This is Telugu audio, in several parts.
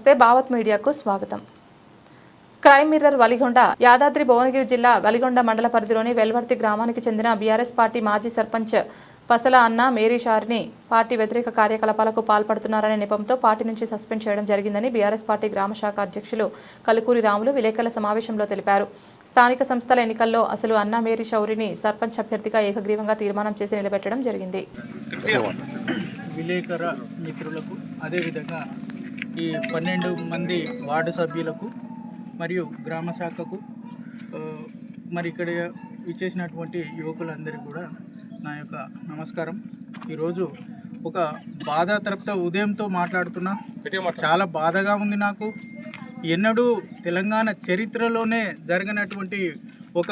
నమస్తే భావత్ మీడియాకు స్వాగతం. క్రైమ్ మిర్రర్ వలిగొండ యాదాద్రి భువనగిరి జిల్లా వలిగొండ మండల పరిధిలోని వెల్వర్తి గ్రామానికి చెందిన బీఆర్ఎస్ పార్టీ మాజీ సర్పంచ్ పసల అన్న మేరీ షార్ని పార్టీ వ్యతిరేక కార్యకలాపాలకు పాల్పడుతున్నారనే నెపంతో పార్టీ నుంచి సస్పెండ్ చేయడం జరిగిందని బీఆర్ఎస్ పార్టీ గ్రామ శాఖ అధ్యక్షులు కలుకూరి రాములు విలేకరుల సమావేశంలో తెలిపారు. స్థానిక సంస్థల ఎన్నికల్లో అసలు అన్న మేరీ షౌరిని సర్పంచ్ అభ్యర్థిగా ఏకగ్రీవంగా తీర్మానం చేసి నిలబెట్టడం జరిగింది. విలేకర మిత్రులకు అదేవిధంగా ఈ పన్నెండు మంది వార్డు సభ్యులకు మరియు గ్రామ శాఖకు మరి ఇక్కడ ఇచ్చేసినటువంటి యువకులందరికీ కూడా నా యొక్క నమస్కారం. ఈరోజు ఒక బాధాతరప్త ఉదయంతో మాట్లాడుతున్నా. చాలా బాధగా ఉంది నాకు. ఎన్నడూ తెలంగాణ చరిత్రలోనే జరగనటువంటి ఒక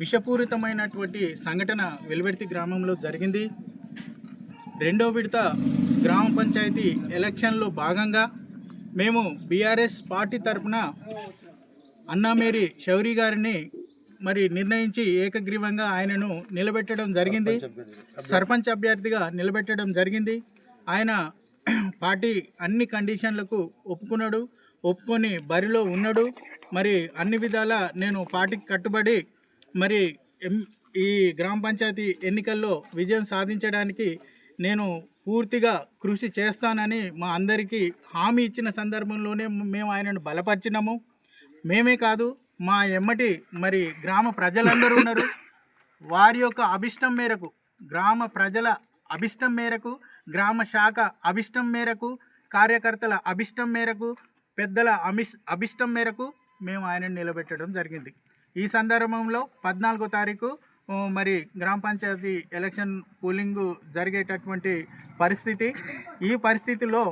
విషపూరితమైనటువంటి సంఘటన వెలువెర్తి గ్రామంలో జరిగింది. రెండో విడత గ్రామ పంచాయతీ ఎలక్షన్లో భాగంగా మేము బీఆర్ఎస్ పార్టీ తరఫున అన్నామేరి శౌరి గారిని మరి నిర్ణయించి ఏకగ్రీవంగా ఆయనను నిలబెట్టడం జరిగింది. సర్పంచ్ అభ్యర్థిగా నిలబెట్టడం జరిగింది. ఆయన పార్టీ అన్ని కండిషన్లకు ఒప్పుకున్నాడు. ఒప్పుకొని బరిలో ఉన్నాడు. మరి అన్ని విధాలా నేను పార్టీకి కట్టుబడి మరి ఎం- ఈ గ్రామ పంచాయతీ ఎన్నికల్లో విజయం సాధించడానికి నేను పూర్తిగా కృషి చేస్తానని మా అందరికీ హామీ ఇచ్చిన సందర్భంలోనే మేము ఆయనను బలపరిచినాము. మేమే కాదు మా ఎమ్మటి మరి గ్రామ ప్రజలందరూ ఉన్నారు. వారి యొక్క అభిష్టం మేరకు గ్రామ ప్రజల అభిష్టం మేరకు గ్రామ శాఖ అభిష్టం మేరకు కార్యకర్తల అభిష్టం మేరకు పెద్దల అమిష్ అభిష్టం మేరకు మేము ఆయనను నిలబెట్టడం జరిగింది. ఈ సందర్భంలో పద్నాలుగో తారీఖు మరి గ్రామ పంచాయతీ ఎలక్షన్ పోలింగ్ జరిగేటటువంటి పరిస్థితి. ఈ పరిస్థితిలో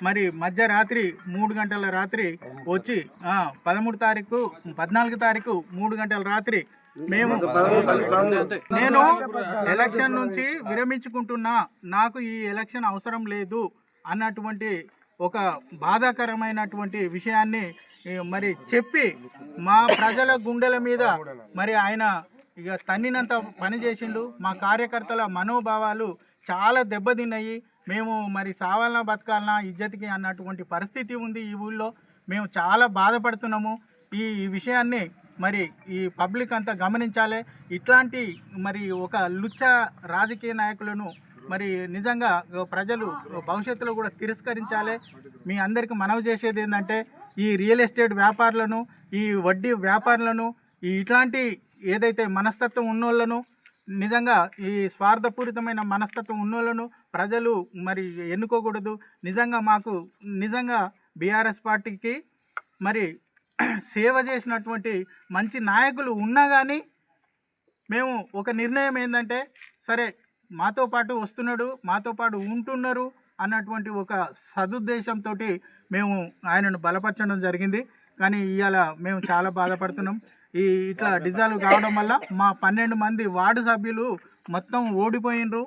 మరి మధ్యరాత్రి మూడు గంటల రాత్రి వచ్చి పదమూడు తారీఖు పద్నాలుగు తారీఖు మూడు గంటల రాత్రి మేము నేను ఎలక్షన్ నుంచి విరమించుకుంటున్నా నాకు ఈ ఎలక్షన్ అవసరం లేదు అన్నటువంటి ఒక బాధాకరమైనటువంటి విషయాన్ని మరి చెప్పి మా ప్రజల గుండెల మీద మరి ఆయన ఇక తన్నినంత పని చేసిండు. మా కార్యకర్తల మనోభావాలు చాలా దెబ్బతిన్నాయి. మేము మరి సావాలనా బతకాలనా ఇజ్జతికి అన్నటువంటి పరిస్థితి ఉంది ఈ ఊళ్ళో. మేము చాలా బాధపడుతున్నాము. ఈ విషయాన్ని మరి ఈ పబ్లిక్ అంతా గమనించాలి. ఇట్లాంటి మరి ఒక లుచ్చ రాజకీయ నాయకులను మరి నిజంగా ప్రజలు భవిష్యత్తులో కూడా తిరస్కరించాలి. మీ అందరికీ మనవి చేసేది ఏంటంటే ఈ రియల్ ఎస్టేట్ వ్యాపారులను ఈ వడ్డీ వ్యాపారులను ఈ ఇట్లాంటి ఏదైతే మనస్తత్వం ఉన్నోళ్ళను నిజంగా ఈ స్వార్థపూరితమైన మనస్తత్వం ఉన్నోళ్ళను ప్రజలు మరి ఎన్నుకోకూడదు. నిజంగా మాకు నిజంగా బీఆర్ఎస్ పార్టీకి మరి సేవ చేసినటువంటి మంచి నాయకులు ఉన్నా కానీ మేము ఒక నిర్ణయం ఏంటంటే సరే మాతో పాటు వస్తున్నాడు మాతో పాటు ఉంటున్నారు అన్నటువంటి ఒక సదుద్దేశంతో మేము ఆయనను బలపరచడం జరిగింది. కానీ ఇవాళ మేము చాలా బాధపడుతున్నాం. ఈ ఇట్లా డిజాల్వ్ కావడం వల్ల మా పన్నెండు మంది వార్డు సభ్యులు మొత్తం ఓడిపోయినరు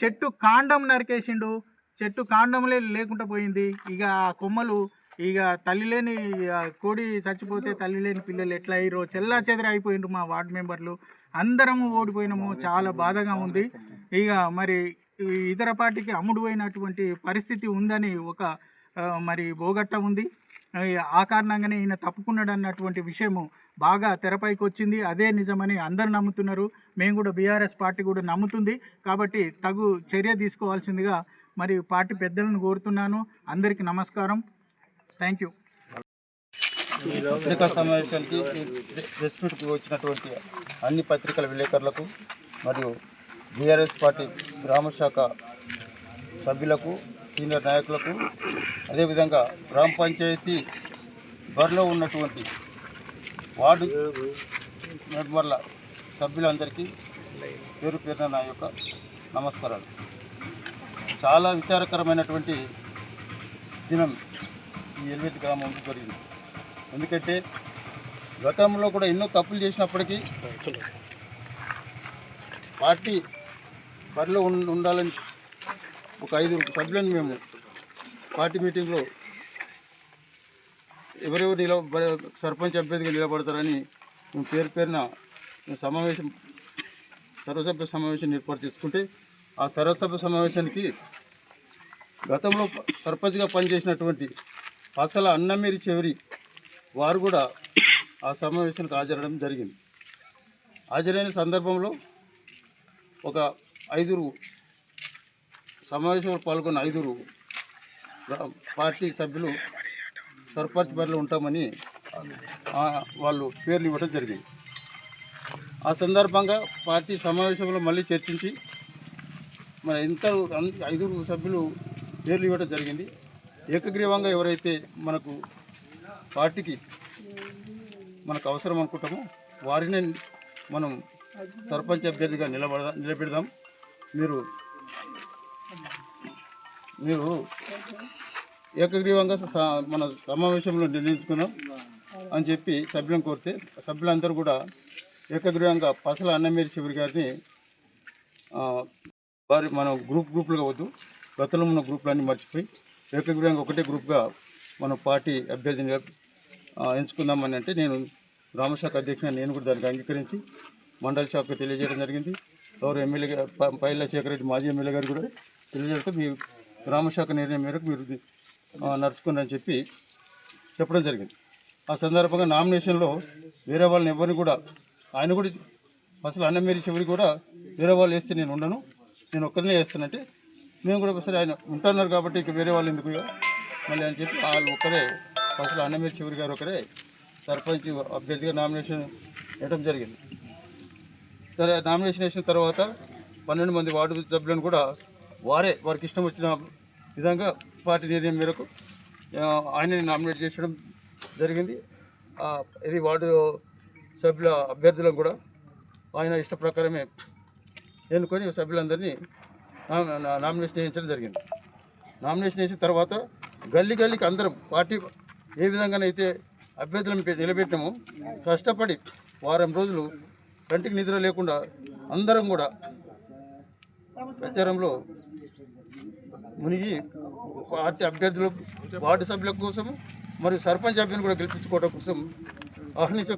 చెట్టు కాండం నరికేసిండు. చెట్టు కాండంలే లేకుండా పోయింది. ఇక ఆ కొమ్మలు ఇక తల్లి లేని ఆ, కోడి చచ్చిపోతే తల్లి లేని పిల్లలు ఎట్లా అయ్యారో చెల్లా చెదరి అయిపోయినరు మా వార్డు మెంబర్లు. అందరము ఓడిపోయినాము. చాలా బాధగా ఉంది. ఇక మరి ఇతర పార్టీకి అమ్ముడు పోయినటువంటి పరిస్థితి ఉందని ఒక మరి బోగట్ట ఉంది. ఆ, కారణంగానే ఈయన తప్పుకున్నాడు అన్నటువంటి విషయము బాగా తెరపైకి వచ్చింది అదే నిజమని అందరు నమ్ముతున్నారు. మేము కూడా బీఆర్ఎస్ పార్టీ కూడా నమ్ముతుంది. కాబట్టి తగు చర్య తీసుకోవాల్సిందిగా మరి పార్టీ పెద్దలను కోరుతున్నాను. అందరికీ నమస్కారం. Thank you. పత్రికా సమావేశానికి ప్రెస్ మీట్కి వచ్చినటువంటి అన్ని పత్రికల విలేకరులకు మరియు బీఆర్ఎస్ పార్టీ గ్రామ శాఖ సభ్యులకు సీనియర్ నాయకులకు అదేవిధంగా గ్రామ పంచాయతీ బరిలో ఉన్నటువంటి వార్డు మెంబర్ల సభ్యులందరికీ పేరు పేరున నా యొక్క నమస్కారాలు. చాలా విచారకరమైనటువంటి దినం ఈ ఎల్వేతి గ్రామంలో జరిగింది. ఎందుకంటే గతంలో కూడా ఎన్నో తప్పులు చేసినప్పటికీ పార్టీ బరిలో ఉండాలని ఒక ఐదు సభ్యులను మేము పార్టీ మీటింగ్లో ఎవరెవరు నిలబ సర్పంచ్ అభ్యర్థిగా నిలబడతారని మేము పేరు పేరున సమావేశం సర్వసభ్య సమావేశం ఏర్పాటు చేసుకుంటే ఆ సర్వసభ్య సమావేశానికి గతంలో సర్పంచ్గా పనిచేసినటువంటి పసల అన్నమేరి చెవిరి వారు కూడా ఆ సమావేశానికి హాజరడం జరిగింది. హాజరైన సందర్భంలో ఒక ఐదుగురు సమావేశంలో పాల్గొన్న ఐదుగురు పార్టీ సభ్యులు సర్పంచ్ బరిలో ఉంటామని వాళ్ళు పేర్లు ఇవ్వడం జరిగింది. ఆ సందర్భంగా పార్టీ సమావేశంలో మళ్ళీ చర్చించి మన ఇంత ఐదుగురు సభ్యులు పేర్లు ఇవ్వడం జరిగింది. ఏకగ్రీవంగా ఎవరైతే మనకు పార్టీకి మనకు అవసరం అనుకుంటామో వారినే మనం సర్పంచ్ అభ్యర్థిగా నిలబడదాం నిలబెడదాం. మీరు మీరు ఏకగ్రీవంగా స- మన సమావేశంలో నిర్ణయించుకున్నాం అని చెప్పి సభ్యులను కోరితే సభ్యులందరూ కూడా ఏకగ్రీవంగా పసల అన్నమేరి శివరి గారిని వారి మనం గ్రూప్ గ్రూపులుగా వద్దు గతంలో ఉన్న గ్రూపులన్నీ మర్చిపోయి ఏకగ్రీవంగా ఒకటే గ్రూప్గా మన పార్టీ అభ్యర్థిని ఎంచుకుందామని అంటే నేను గ్రామశాఖ అధ్యక్షుని నేను కూడా దానికి అంగీకరించి మండల శాఖకు తెలియజేయడం జరిగింది. ఎవరు ఎమ్మెల్యే పైల శేఖర్ రెడ్డి మాజీ ఎమ్మెల్యే గారు కూడా తెలియజేయడంతో మీ గ్రామశాఖ నిర్ణయం మేరకు మీరు నడుచుకున్నారని చెప్పి చెప్పడం జరిగింది. ఆ సందర్భంగా నామినేషన్లో వేరే వాళ్ళని ఎవరిని కూడా ఆయన కూడా అసలు అన్నమేరి చివరి కూడా వేరే వాళ్ళు వేస్తే నేను ఉండను నేను ఒక్కరినే వేస్తానంటే మేము కూడా ఒకసారి ఆయన ఉంటున్నారు కాబట్టి ఇక వేరే వాళ్ళు ఎందుకు మళ్ళీ అని చెప్పి వాళ్ళు ఒక్కరే అసలు అన్నమేరి చివరి గారు ఒకరే సర్పంచ్ అభ్యర్థిగా నామినేషన్ వేయడం జరిగింది. సరే నామినేషన్ వేసిన తర్వాత పన్నెండు మంది వార్డు సభ్యులను కూడా వారే వారికి ఇష్టం వచ్చిన విధంగా పార్టీ నిర్ణయం మేరకు ఆయనని నామినేట్ చేయడం జరిగింది. ఇది వార్డు సభ్యుల అభ్యర్థులను కూడా ఆయన ఇష్ట ప్రకారమే ఎన్నుకొని సభ్యులందరినీ నా- నామినేషన్ వేయించడం జరిగింది. నామినేషన్ వేసిన తర్వాత గల్లీ గల్లీకి అందరం పార్టీ ఏ విధంగానైతే అభ్యర్థులను పె- నిలబెట్టామో కష్టపడి వారం రోజులు కంటికి నిద్ర లేకుండా అందరం కూడా ప్రచారంలో మునిగి పార్టీ అభ్యర్థులు వార్డు సభ్యుల కోసం మరియు సర్పంచ్ అభ్యర్థిని కూడా గెలిపించుకోవడం కోసం అహర్నిశ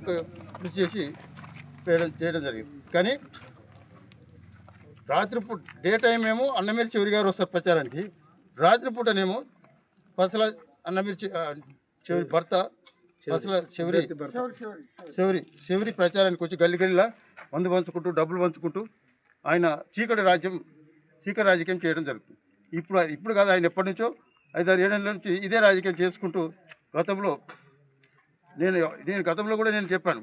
కృషి చేసి చేయడం చేయడం జరిగింది. కానీ రాత్రిపూట డే టైం ఏమో అన్నమీరి చివరి గారు వస్తారు ప్రచారానికి. రాత్రిపూటనేమో పసల అన్నమీరి చివరి భర్త పసల చివరి చివరి చివరి ప్రచారానికి వచ్చి గల్లి గల్లిలా మందు పంచుకుంటూ డబ్బులు పంచుకుంటూ ఆయన చీకటి రాజ్యం చీకటి రాజకీయం చేయడం జరుగుతుంది. ఇప్పుడు ఇప్పుడు కాదు ఆయన ఎప్పటి నుంచో ఐదారు ఏళ్ళ నుంచి ఇదే రాజకీయం చేసుకుంటూ గతంలో నేను నేను గతంలో కూడా నేను చెప్పాను.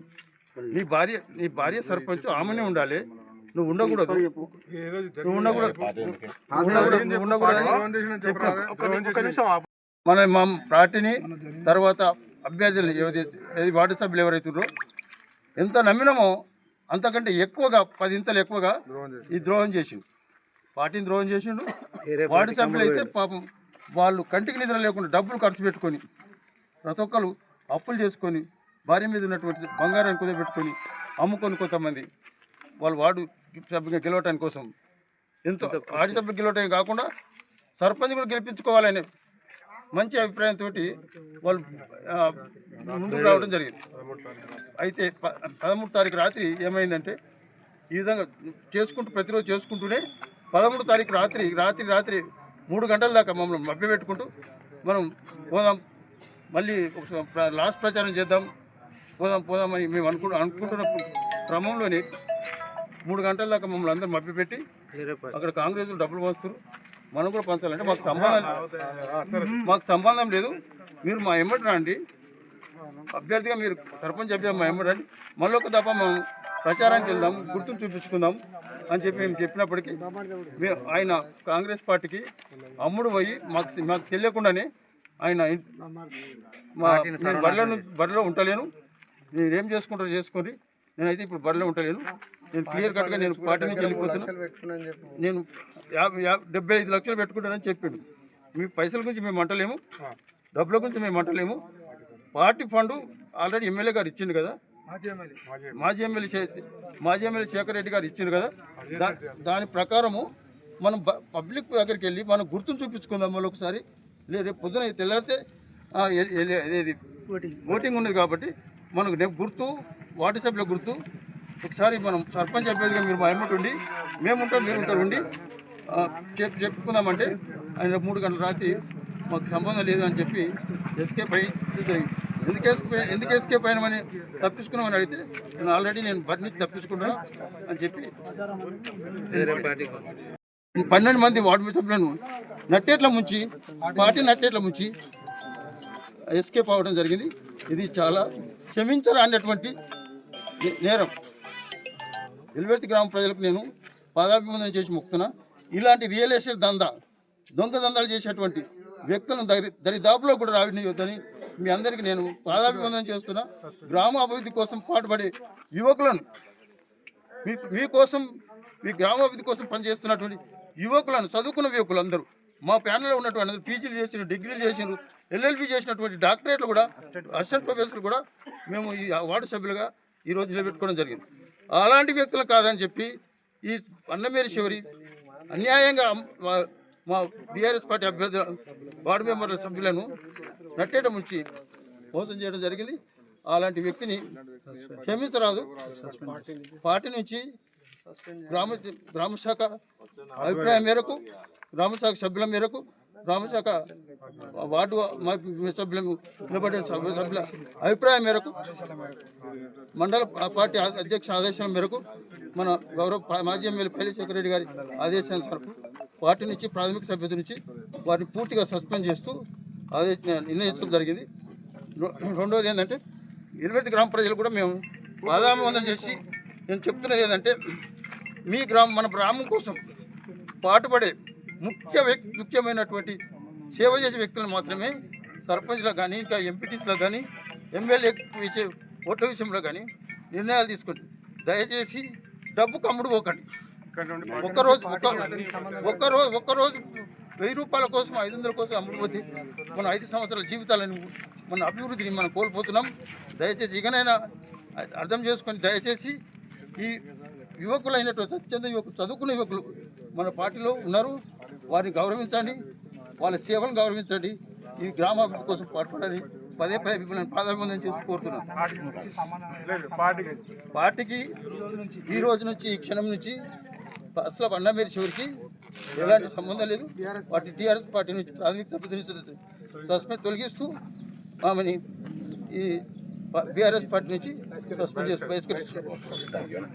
నీ భార్య నీ భార్య సర్పంచ్ ఆమెనే ఉండాలి. నువ్వు ఉండకూడదు. నువ్వు ఉండకూడదు. మన మా పార్టీని తర్వాత అభ్యర్థులు ఏది వార్డు సభ్యులు ఎవరైతే ఉన్నారో ఎంత నమ్మినామో అంతకంటే ఎక్కువగా పదింతలు ఎక్కువగా ఈ ద్రోహం చేసిండు. పార్టీని ద్రోహం చేసిండు. వార్డు సభ్యులు అయితే పాపం వాళ్ళు కంటికి నిద్ర లేకుండా డబ్బులు ఖర్చు పెట్టుకొని ప్రతి ఒక్కరు అప్పులు చేసుకొని భార్య మీద ఉన్నటువంటి బంగారాన్ని కుదబెట్టుకొని అమ్ముకొని కొంతమంది. వాళ్ళు వార్డు సభ్యుగా గెలవటానికి కోసం. ఎంతో వార్డు సభ్యులు గెలవటమే కాకుండా సర్పంచ్ కూడా గెలిపించుకోవాలనే మంచి అభిప్రాయంతో వాళ్ళు ముందుకు రావడం జరిగింది. అయితే పదమూడు తారీఖు రాత్రి ఏమైందంటే ఈ విధంగా చేసుకుంటూ ప్రతిరోజు చేసుకుంటూనే పదమూడు తారీఖు రాత్రి రాత్రి రాత్రి మూడు గంటల దాకా మమ్మల్ని మభ్యపెట్టుకుంటూ మనం పోదాం. మళ్ళీ ఒక లాస్ట్ ప్రచారం చేద్దాం. పోదాం పోదామని మేము అనుకు అనుకుంటున్న క్రమంలోనే మూడు గంటల దాకా మమ్మల్ని అందరూ మభ్యపెట్టి అక్కడ కాంగ్రెస్ డబ్బులు మోస్తారు. మనం కూడా పంచాలంటే మాకు సంబంధం మాకు సంబంధం లేదు. మీరు మా ఎమ్మటి రండి. అభ్యర్థిగా మీరు సర్పంచ్ అభ్యర్థి మా ఎమ్మటి రండి. మళ్ళీ ఒక దఫా మనం ప్రచారానికి వెళ్దాం. గుర్తును చూపించుకుందాం. అని చెప్పి మేము చెప్పినప్పటికీ ఆయన కాంగ్రెస్ పార్టీకి అమ్ముడు పోయి మాకు మాకు తెలియకుండానే ఆయన మా నేను బరిలో బరిలో ఉండలేను. నేను ఏం చేసుకుంటారో చేసుకోండి. నేనైతే ఇప్పుడు బరిలో ఉండలేను. నేను క్లియర్ కట్గా నేను పార్టీ నుంచి వెళ్ళిపోతున్నా. నేను యాభై యాభై డెబ్బై ఐదు లక్షలు పెట్టుకుంటానని చెప్పిండు. మీ పైసల గురించి మేము అంటలేము. డబ్బుల గురించి మేము అంటలేము. పార్టీ ఫండ్ ఆల్రెడీ ఎమ్మెల్యే గారు ఇచ్చిండు కదా. మాజీ ఎమ్మెల్యే. మాజీ ఎమ్మెల్యే. శేఖర్ రెడ్డి గారు ఇచ్చిండు కదా? దా- దాని ప్రకారము మనం పబ్లిక్ దగ్గరికి వెళ్ళి మనం గుర్తును చూపించుకుందాం మళ్ళీ ఒకసారి. రేపు పొద్దున తెల్లారితే ఓటింగ్ ఉన్నది కాబట్టి మనకు రేపు గుర్తు వార్డు సభ్యుల గుర్తు. ఒకసారి మనం సర్పంచ్ అభ్యర్థిగా మీరు మా ఎమ్మటి ఉండి మేము ఉంటాం మీరు ఉంటారు ఉండి ఆ, చెప్ చెప్పుకుందామంటే ఆయన మూడు గంటల రాత్రి మాకు సంబంధం లేదు అని చెప్పి ఎస్కేప్ అయ్యి ఎందుకు ఎస్కేప్ ఎందుకు ఎస్కేప్ అయినామని తప్పించుకున్నామని అడిగితే నేను ఆల్రెడీ నేను బరి నుంచి తప్పించుకుంటున్నా అని చెప్పి పన్నెండు మంది వార్డు సభ్యులను నట్టేట్ల ముంచి పార్టీ నట్టేట్ల ముంచి ఎస్కేప్ అవ్వడం జరిగింది. ఇది చాలా క్షమించరానటువంటి నే- నేరం. ఎల్వర్తి గ్రామ ప్రజలకు నేను పాదాభివందనం చేసి మొక్కుతున్నా. ఇలాంటి రియల్ ఎస్టేట్ దందా దొంగ దందాలు చేసేటువంటి వ్యక్తులను దరి దరిదాపులో కూడా రావద్దని మీ అందరికీ నేను పాదాభివందనం చేస్తున్నా. గ్రామ అభివృద్ధి కోసం పాటుపడే యువకులను మీ మీకోసం మీ గ్రామాభివృద్ధి కోసం పనిచేస్తున్నటువంటి యువకులను చదువుకున్న యువకులు అందరూ మా ప్యానల్లో ఉన్నటువంటి అందరూ పీజీలు చేసిన డిగ్రీలు చేసిన ఎల్ఎల్బి చేసినటువంటి డాక్టరేట్లు కూడా అసిస్టెంట్ ప్రొఫెసర్లు కూడా మేము ఈ వార్డు సభ్యులుగా ఈరోజు నిలబెట్టుకోవడం జరిగింది. అలాంటి వ్యక్తులు కాదని చెప్పి ఈ అన్నమేరి చివరి అన్యాయంగా మా- బీఆర్ఎస్ పార్టీ అభ్యర్థి వార్డు మెంబర్ల సభ్యులను నట్టేట ముంచి మోసం చేయడం జరిగింది. అలాంటి వ్యక్తిని క్షమించరాదు. పార్టీ నుంచి గ్రామ గ్రామ శాఖ అభిప్రాయం మేరకు గ్రామశాఖ సభ్యుల మేరకు గ్రామశాఖ వార్డు సభ్యులను నిలబడిన సభ్యుల అభిప్రాయం మేరకు మండల పార్టీ అధ్యక్ష ఆదేశాల మేరకు మన గౌరవ మాజీ ఎమ్మెల్యే పైలశేఖర రెడ్డి గారి ఆదేశానుసారం పార్టీ నుంచి ప్రాథమిక సభ్యత నుంచి వారిని పూర్తిగా సస్పెండ్ చేస్తూ ఆదేశ నిర్ణయించడం జరిగింది. రెండవది ఏంటంటే ఇరవై గ్రామ ప్రజలు కూడా మేము పాదాభివందన చేసి నేను చెప్తున్నది ఏంటంటే మీ గ్రామం మన గ్రామం కోసం పాటుపడే ముఖ్య వ్యక్తి ముఖ్యమైనటువంటి సేవ చేసే వ్యక్తులను మాత్రమే సర్పంచ్లో కానీ ఇంకా ఎంపీటీస్లో కానీ ఎమ్మెల్యే ఇచ్చే ఓట్ల విషయంలో కానీ నిర్ణయాలు తీసుకోండి దయచేసి డబ్బు కమ్ముడు పోకండి. ఒక్కరోజు ఒక్క ఒక్కరోజు ఒక్కరోజు వెయ్యి రూపాయల కోసం ఐదు వందల కోసం అమ్ముడుపోతే మన ఐదు సంవత్సరాల జీవితాలను మన అభివృద్ధిని మనం కోల్పోతున్నాం. దయచేసి ఇకనైనా అర్థం చేసుకొని దయచేసి ఈ యువకులైనటువంటి స్వచ్ఛంద యువకులు చదువుకున్న యువకులు మన పార్టీలో ఉన్నారు. వారిని గౌరవించండి. వాళ్ళ సేవలను గౌరవించండి. ఈ గ్రామాభివృద్ధి కోసం పాటుపడాలని పదే పదే మిమ్మల్ని పాదాభివందనం చేసి కోరుతున్నాను పార్టీకి ఈ రోజు నుంచి ఈ క్షణం నుంచి అసలు బండమేరి చివరికి ఎలాంటి సంబంధం లేదు. వాటి టీఆర్ఎస్ పార్టీ నుంచి ప్రాథమిక సభ్యత సస్పెండ్ తొలగిస్తూ ఆమెని ఈ బీఆర్ఎస్ పార్టీ నుంచి సస్పెండ్ చేసి బహిష్కరిస్తున్నారు